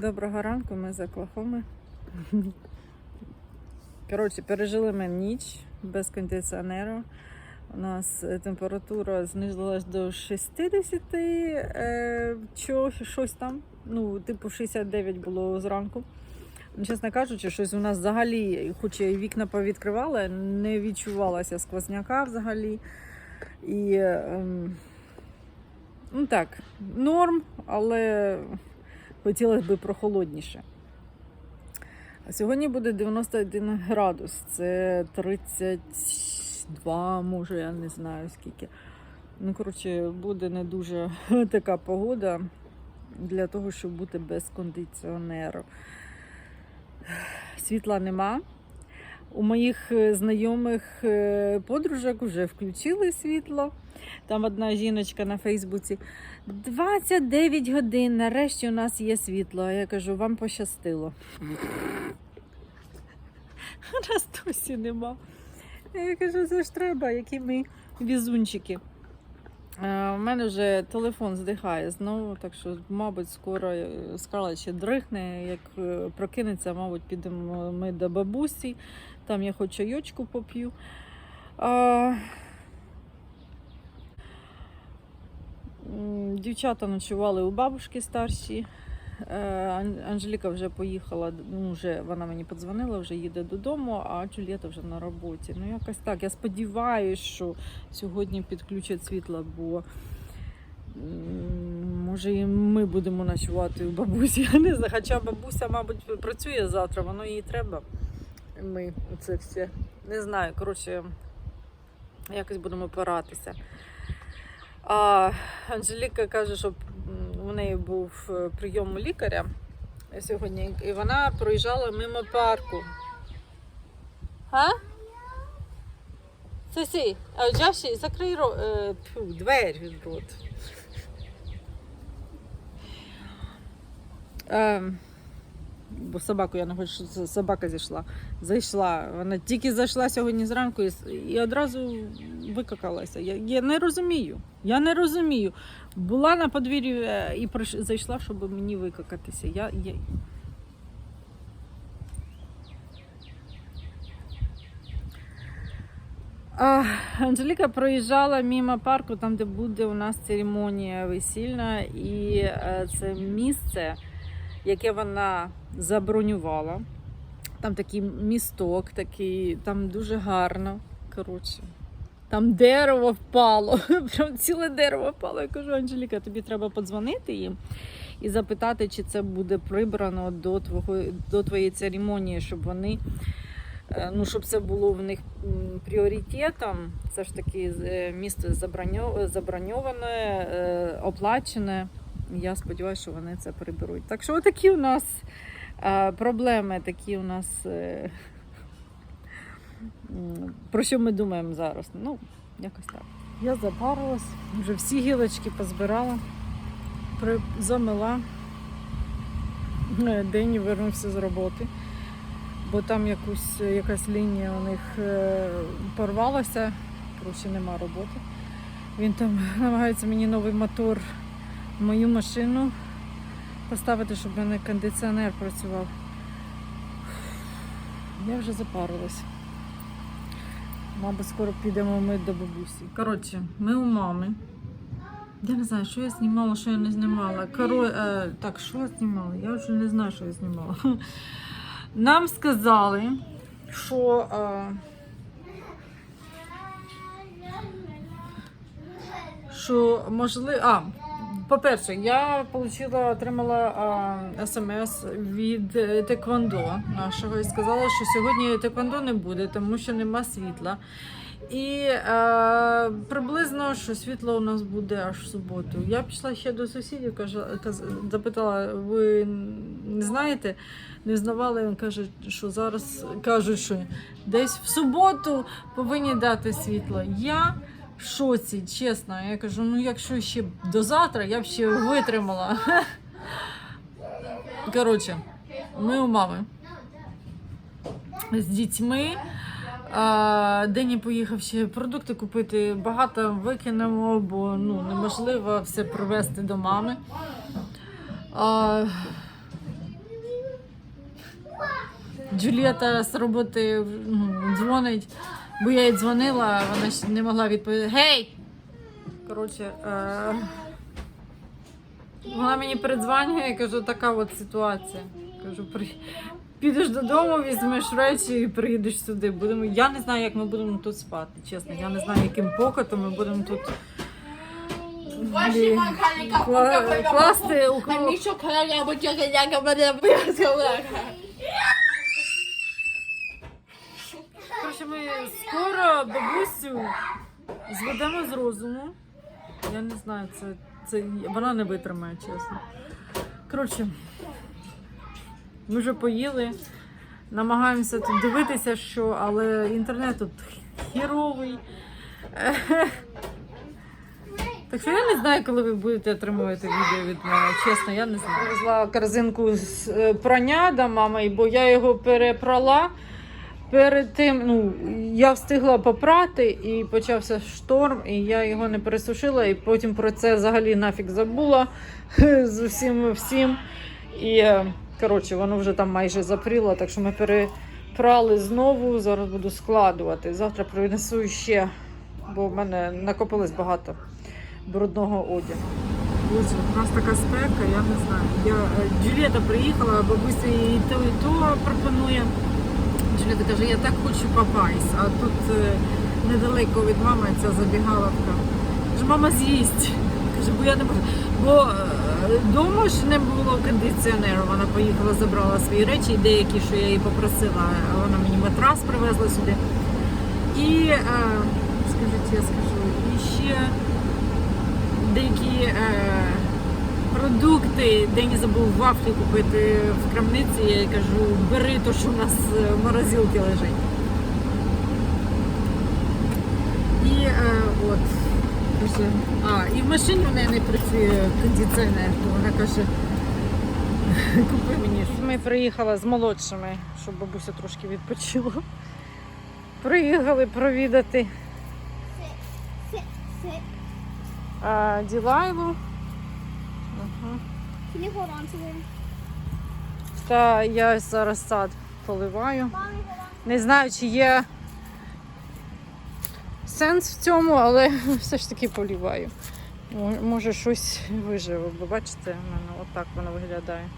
Доброго ранку, ми з Оклахоми. Коротше, пережили ми ніч без кондиціонеру. У нас е, температура знизилась до 60, е, чо, щось там. Ну, типу 69 було зранку. Чесно кажучи, щось у нас взагалі, хоч і вікна повідкривали, не відчувалося сквозняка взагалі. І ем, ну так, норм, але хотілося б прохолодніше. Сьогодні буде 91 градус, це 32, може, я не знаю скільки. Ну, коротше, буде не дуже така погода для того, щоб бути без кондиціонеру. Світла нема. У моїх е, знайомих е, подружок вже включили світло. Там одна жіночка на Фейсбуці. 29 годин, нарешті у нас є світло. А я кажу, вам пощастило. У нас досі нема. Я кажу, це ж треба, які ми візунчики. У мене вже телефон здихає знову, так що, мабуть, скоро е, Скарла ще дрихне. Як е, прокинеться, мабуть, підемо ми до бабусі. Там я хоч чайочку поп'ю. А... м, Дівчата ночували у бабушки старші. Е, Анжеліка вже поїхала, ну, вже вона мені подзвонила, вже їде додому, а Джулієта вже на роботі. Ну, якось так. Я сподіваюся, що сьогодні підключать світло, бо може і ми будемо ночувати у бабусі. Я не знаю. Хоча бабуся, мабуть, працює завтра, воно їй треба. Ми це все не знаю. Коротше, якось будемо поратися. А Анжеліка каже, що у неї був е, прийом у лікаря сьогодні, і вона проїжджала мимо парку. А? Сосі, а Джаші, закрий ро... е, тьфу, двері від рот. Бо собаку я не хочу, щоб собака зійшла. Зайшла. Вона тільки зайшла сьогодні зранку і, і одразу викакалася. Я, я не розумію. Я не розумію. Була на подвір'ї е, і приш... зайшла, щоб мені викакатися. Я, я... А, Анжеліка проїжджала мимо парку, там, де буде у нас церемонія весільна, і е, це місце, яке вона забронювала. Там такий місток, такий, там дуже гарно. Коротше, там дерево впало. Прям ціле дерево впало. Я кажу, Анжеліка, тобі треба подзвонити їм і запитати, чи це буде прибрано до твого до твоєї церемонії, щоб вони. е, Ну, щоб це було в них пріоритетом, це ж таки е, місто заброньоване, е, оплачене. Я сподіваюся, що вони це приберуть. Так що такі у нас е, проблеми, такі у нас. е, Про що ми думаємо зараз? Ну, якось так. Я запарилась, вже всі гілочки позбирала, замила. День вернувся з роботи, бо там якусь, якась лінія у них е, порвалася, коротше, нема роботи. Він там намагається мені новий мотор мою машину поставити, щоб мене кондиціонер працював. Я вже запарилась. Мабуть, скоро підемо ми до бабусі. Коротше, ми у мами. Я не знаю, що я знімала, що я не знімала. Коро... Е, так, що я знімала? Я вже не знаю, що я знімала. Нам сказали, що. Е, що можливо. А, по-перше, я получила, отримала смс від Теквондо нашого і сказала, що сьогодні Теквондо не буде, тому що нема світла. І е, приблизно що світло у нас буде аж в суботу. Я пішла ще до сусідів, кажу, запитала, ви не знаєте, не знавали. Він каже, що зараз кажуть, що десь в суботу повинні дати світло. Я в шоці, чесно. Я кажу, ну якщо ще до завтра, я б ще витримала. Коротше, ми у мами з дітьми. Дені поїхав ще продукти купити. Багато викинемо, бо ну, неможливо все привезти до мами. А, Джулієта з роботи ну, дзвонить, бо я їй дзвонила, вона ще не могла відповісти. Гей! Коротше, е... вона мені передзванює і кажу, така от ситуація. Кажу, при... підеш додому, візьмеш речі і приїдеш сюди. Будемо... Я не знаю, як ми будемо тут спати, чесно. Я не знаю, яким покотом ми будемо тут. Kalika, Кла... Класти у Mam Коротше, ми скоро бабусю зведемо з розуму. Я не знаю, це, це вона не витримає, чесно. Коротше, ми вже поїли, намагаємося тут дивитися, що, але інтернет тут хіровий. Так що я не знаю, коли ви будете отримувати відео від мене. Чесно, я не знаю. Везла корзинку з е, прання до мами, бо я його перепрала. Перед тим, ну, я встигла попрати і почався шторм, і я його не пересушила, і потім про це взагалі нафіг забула з усім всім. І е, коротше, воно вже там майже запріло, так що ми перепрали знову. Зараз буду складувати. Завтра принесу ще, бо в мене накопилось багато брудного одягу. Боже, у нас така спека, я не знаю. Я, е, Джулієта приїхала, бабуся їй то і то пропонує. Джулієта каже, я так хочу папайс, а тут е, недалеко від мами ця забігаловка. Каже, мама з'їсть. Каже, бо я не можу. Бо вдома ж не було кондиціонеру. Вона поїхала, забрала свої речі, деякі, що я її попросила, вона мені матрас привезла сюди. І е, скажіть, я скажу, і ще деякі е, продукти, Дені забув вафлі купити в крамниці. Я кажу, бери то, що в нас е, в морозилці лежить. І е, от. каже, А, і в машині в неї не працює кондиціонер, то вона каже, купи мені. Ми приїхали з молодшими, щоб бабуся трошки відпочила. Приїхали провідати Sit, Can you hold on to her? Та я зараз сад поливаю. Не знаю, чи є сенс в цьому, але все ж таки поліваю. Може щось виживе, бо бачите, в мене отак воно виглядає.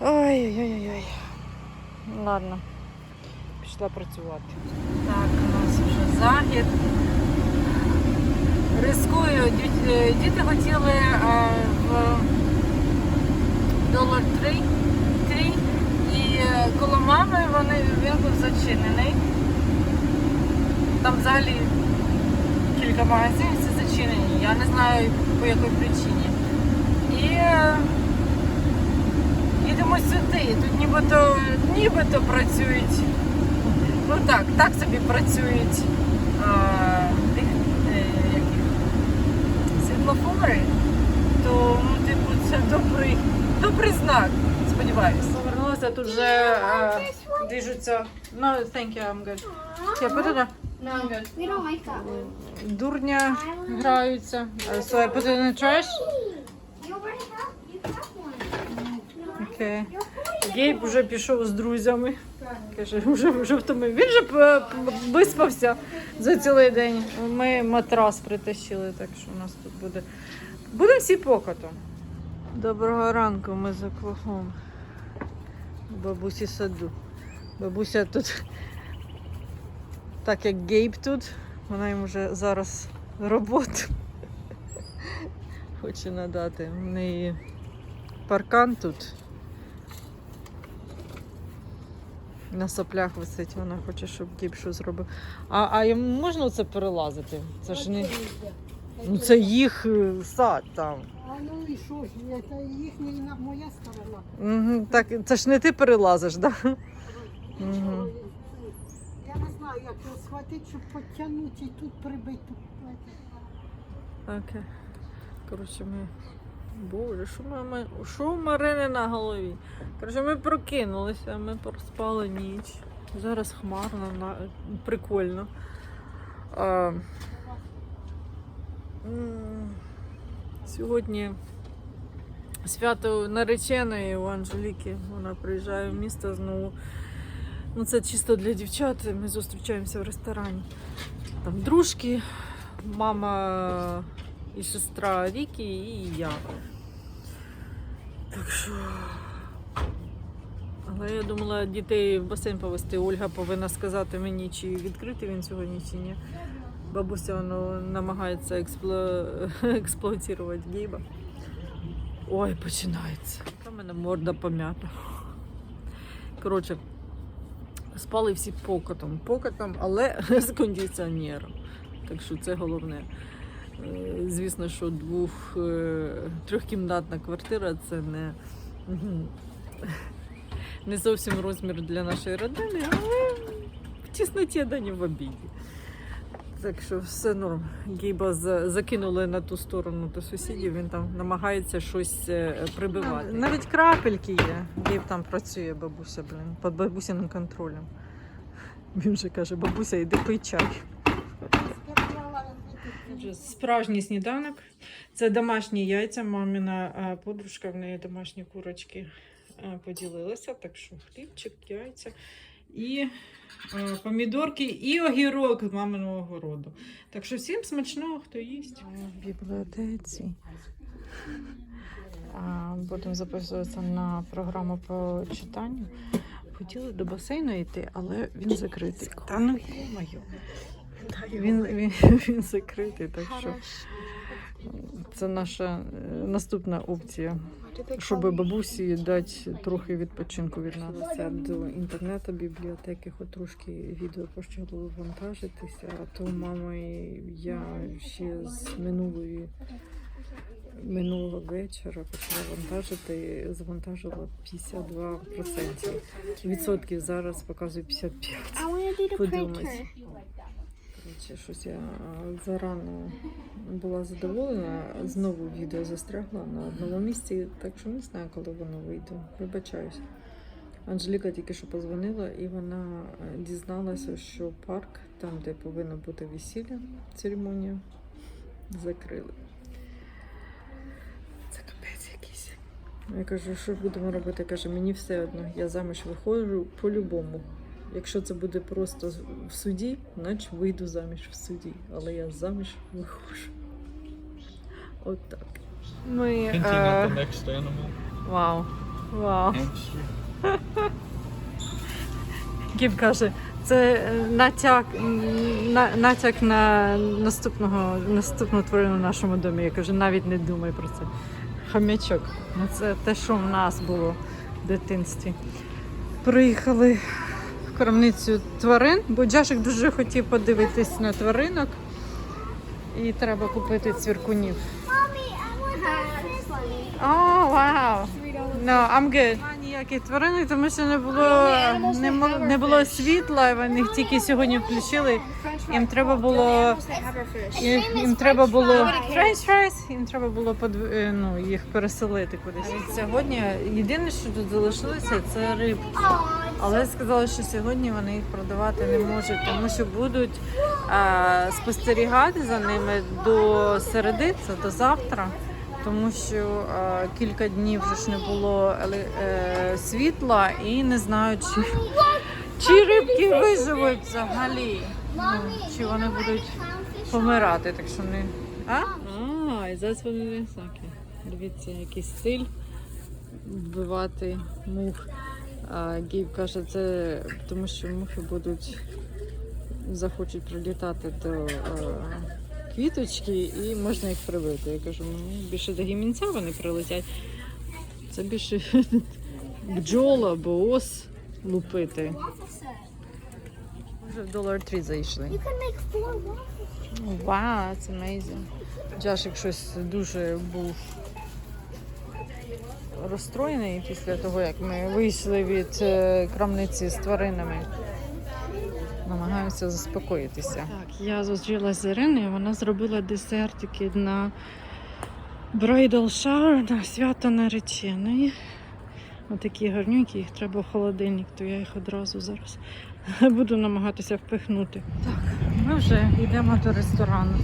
Ой-ой-ой. Ладно, пішла працювати. Так, у нас вже захід. Рискую. Е, Діти хотіли в долар три, три і е, коло мами вони, він був зачинений. Там взагалі кілька магазинів це зачинені. Я не знаю по якій причині. І е, їдемо сюди. Тут нібито, нібито працюють. Ну так, так собі працюють е, тих, е, яких, світлофори. То, ну, типу, це добрий, добрий знак, сподіваюся. Повернулася тут вже е, двіжуться. No, thank you, I'm good. Я it. No, I'm good. We don't like that one. Дурня граються. Е, So I put it in the trash? Окей. Гейб вже пішов з друзями. Каже, вже, вже втомив. Він же п- виспався за цілий день. Ми матрас притащили, так що у нас тут буде. Будемо всі покотом. Доброго ранку, ми за квахом. У Бабусі саду. Бабуся тут, так як Гейб тут, вона йому вже зараз роботу хоче надати. В неї паркан тут. На соплях висить, вона хоче, щоб Гейб що зробив. А, а йому можна це перелазити? Це ж не. Ну це їх е, сад там. Ну і що ж, це їхня і на- моя сторона. Угу, так, це ж не ти перелазиш, так? Да? Я не знаю, як його схватити, щоб підтягнути і тут прибити. Окей. Коротше, ми. Боже, що ми... що у Марини на голові? Коротше, ми прокинулися, ми проспали ніч. Зараз хмарно, на... прикольно. А... м, Сьогодні свято нареченої у Анжеліки. Вона приїжджає в місто знову. Ну, це чисто для дівчат. Ми зустрічаємося в ресторані. Там дружки, мама і сестра Вікі, і я. Так що. Але я думала дітей в басейн повести. Ольга повинна сказати мені, чи відкритий він сьогодні, чи ні. Бабуся ну, намагається експло... експлуатувати Гейба. Ой, починається. Та в мене морда пом'ята. Коротше, спали всі покотом. Покотом, але з кондиціонером. Так що це головне. Е, Звісно, що двох е, трьохкімнатна квартира це не, не зовсім розмір для нашої родини, але в тісноті, да в обіді. Так що все норм. За- закинули на ту сторону до сусідів, він там намагається щось е, прибивати. Навіть крапельки є. Гейб там працює, бабуся, блін, під бабусяним контролем. Він же каже, бабуся, йди пий чай. Справжній сніданок. Це домашні яйця. Мамина е, подружка, в неї домашні курочки е, поділилася. Так що хлібчик, яйця і е, помідорки, і огірок з маминого городу. Так що всім смачного, хто їсть. В бібліотеці. Будемо записуватися на програму по читанню. Хотіли до басейну йти, але він закритий. Та ну моє. Він, він, він закритий, так що це наша е, наступна опція. Щоб бабусі дати трохи відпочинку від нас. Це до інтернету, бібліотеки, хоч трошки відео почало вантажитися, а то мама і я ще з минулої минулого вечора почала вантажити, завантажила 52%. Відсотків зараз показує 55%. I Коротше, щось я зарано була задоволена. Знову відео застрягла на одному місці, так що не знаю, коли воно вийде. Вибачаюсь. Анжеліка тільки що позвонила, і вона е, дізналася, що парк, там, де повинно бути весілля, церемонія, закрили. Це капець якийсь. Я кажу, що будемо робити? Каже, мені все одно, я заміж виходжу по-любому. Якщо це буде просто в суді, значить вийду заміж в суді. Але я заміж виходжу. От так. Ми. Next animal. Вау. Вау. Гіб каже, це е, натяк, на, натяк на наступного, наступну тварину в нашому домі. Я кажу, навіть не думай про це. Хам'ячок. Ну, це те, що в нас було в дитинстві. Приїхали крамницю тварин, бо Джашик дуже хотів подивитись на тваринок. І треба купити цвіркунів. О, вау! No, I'm good. Ніяких тваринок, тому що не було, не, не було світла, вони їх тільки сьогодні включили. Їм треба було їм, їм треба було French fries, їм треба було е, ну, їх переселити кудись. Сьогодні єдине, що тут залишилося, це рибки. Але сказали, що сьогодні вони їх продавати не можуть, тому що будуть а, спостерігати за ними до середи, це до завтра. Тому що а, кілька днів вже ж не було е, світла і не знають, чи, чи рибки виживуть взагалі. Ну, чи вони будуть помирати, так що не. А? А, і зараз вони знаки. Дивіться, який стиль вбивати мух. А Гейб каже, це тому що мухи будуть захочуть прилітати до е, квіточки і можна їх прибити. Я кажу, ну більше до гімінця вони прилетять. Це більше бджол або ос лупити. Вже в Dollar Tree зайшли. Вау, це amazing. Джашик щось дуже був розстроєний після того, як ми вийшли від е, крамниці з тваринами. Намагаємося заспокоїтися. Так, я зустрілася з Іриною, вона зробила десертики на bridal shower, на свято нареченої. Отакі гарнюки, їх треба в холодильник, то я їх одразу зараз буду намагатися впихнути. Так, ми вже йдемо до ресторану.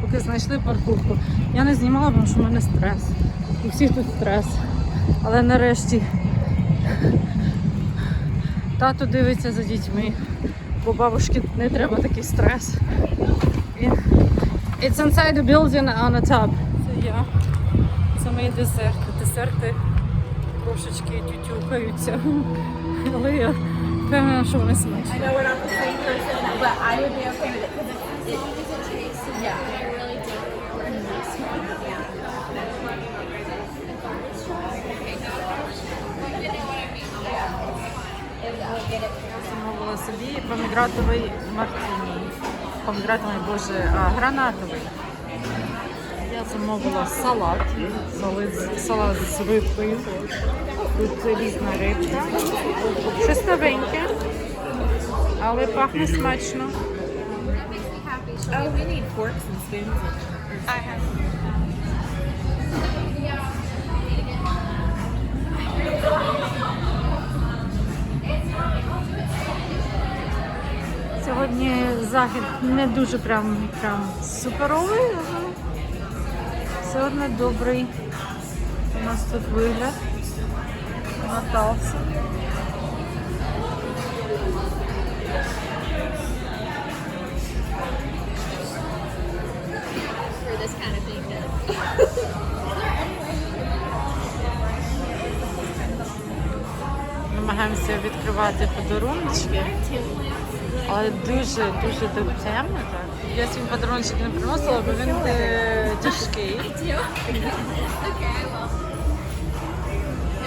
Поки знайшли парковку. Я не знімала, тому що в мене стрес. У всіх тут стрес. Але нарешті тато дивиться за дітьми, бо бабушки не треба такий стрес. It's inside the building on the top. Це я. Це мої десерти. Десерти трошечки тютюкаються. Але я впевнена, що вони смачні. I Замовила собі помідратовий мартіні. Помідратовий, боже, а, гранатовий. Я замовила салат. Салат, салат з рибкою. Тут різна рибка. Щось новеньке, але пахне смачно. Oh, we need forks and spoons. Сьогодні захід не дуже прям, прям суперовий, але все одно добрий. У нас тут вигляд. Thing, Намагаємося відкривати подарунки. Але дуже дуже темно так. Я свій подарунок не приносила, бо він е, тяжкий. Okay, well.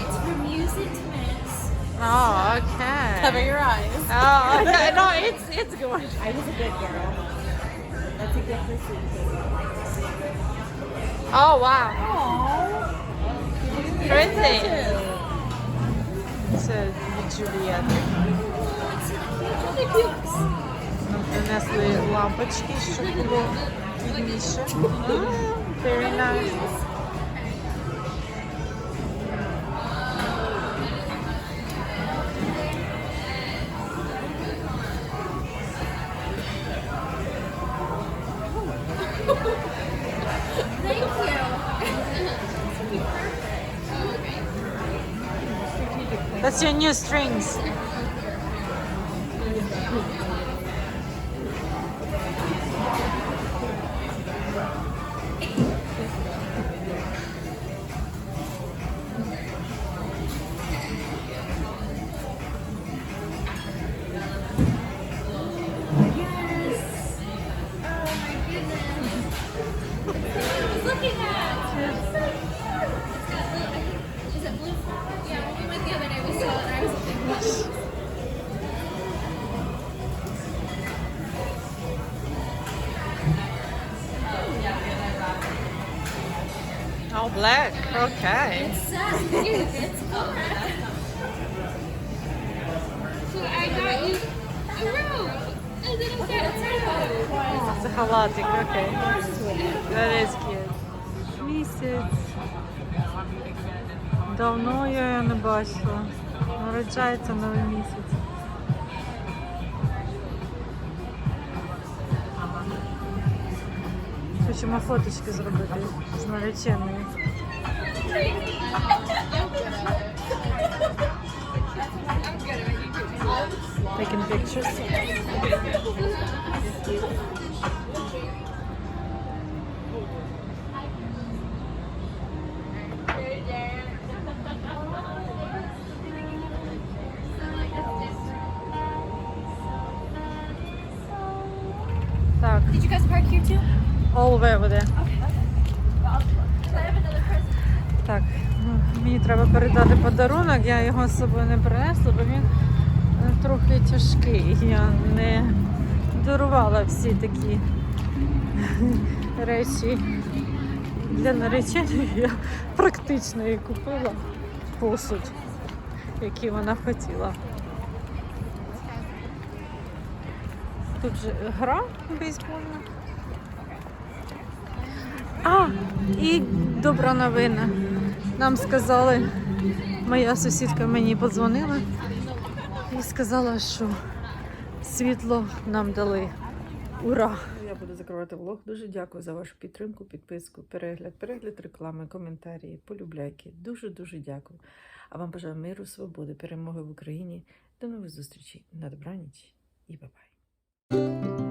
It's from music to miss. Oh, okay. Cover your eyes. Oh, okay. No, it's it's good. I was a good girl. That's a gift for Oh, wow. Pretty. Це від Джулієти. Нам принесли лампочки, щоб було видніше. Mm, Very nice. Thank you. That's your new strings. That is cute. Місяць. Давно я не бачила. Народжається новий місяць. Хочемо фоточки зробити з нареченою. Taking pictures. Так, Did you guys park here too? all the way over there. I have another present. Так, ну, мені треба передати подарунок, я його з собою не принесла, бо він е, трохи тяжкий. Я не дарувала всі такі речі для нареченої. Я практично їй купила посуд, який вона хотіла. Тут же гра бейсбольна. А, і добра новина. Нам сказали, моя сусідка мені подзвонила і сказала, що світло нам дали. Ура! Я буду закривати влог. Дуже дякую за вашу підтримку, підписку, перегляд, перегляд реклами, коментарі, полюбляйки. Дуже дуже дякую. А вам бажаю миру, свободи, перемоги в Україні. До нових зустрічей. На добраніч і бабай.